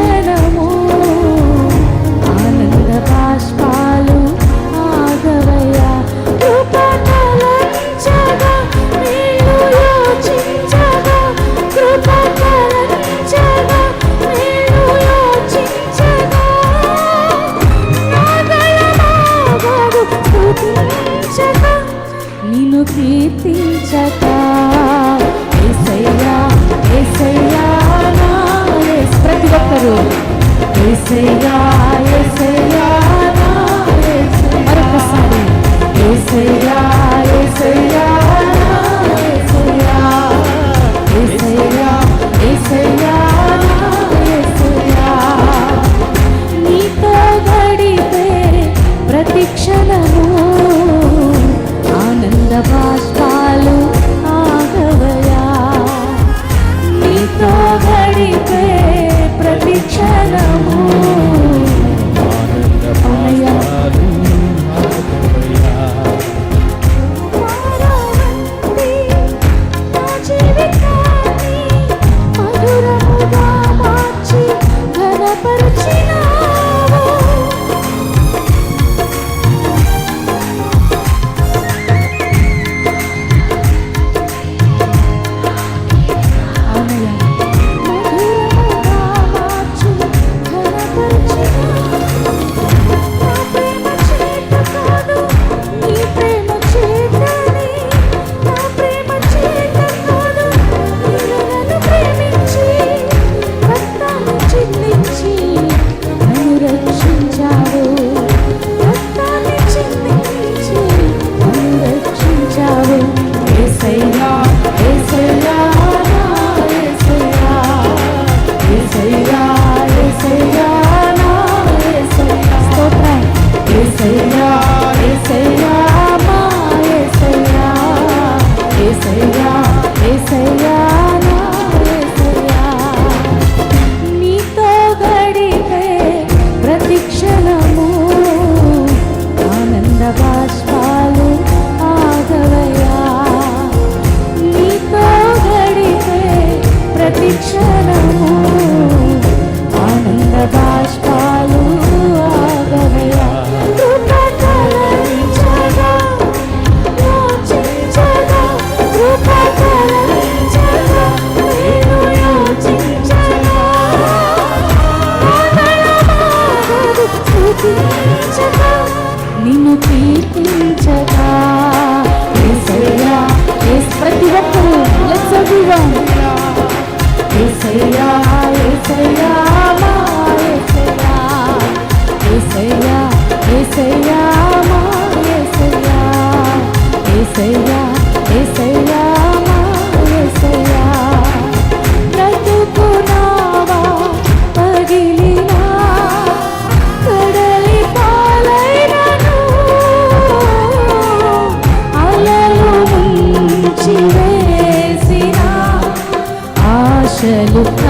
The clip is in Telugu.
దర్శనము ఆనంద ఆగవయ్య. కృపటలంచగా నీవు యేసు నిన్ను కీర్తించగా. ప్రతి ఒక్కరూ. ఏసయ్యా ఏసయ్యా Thank.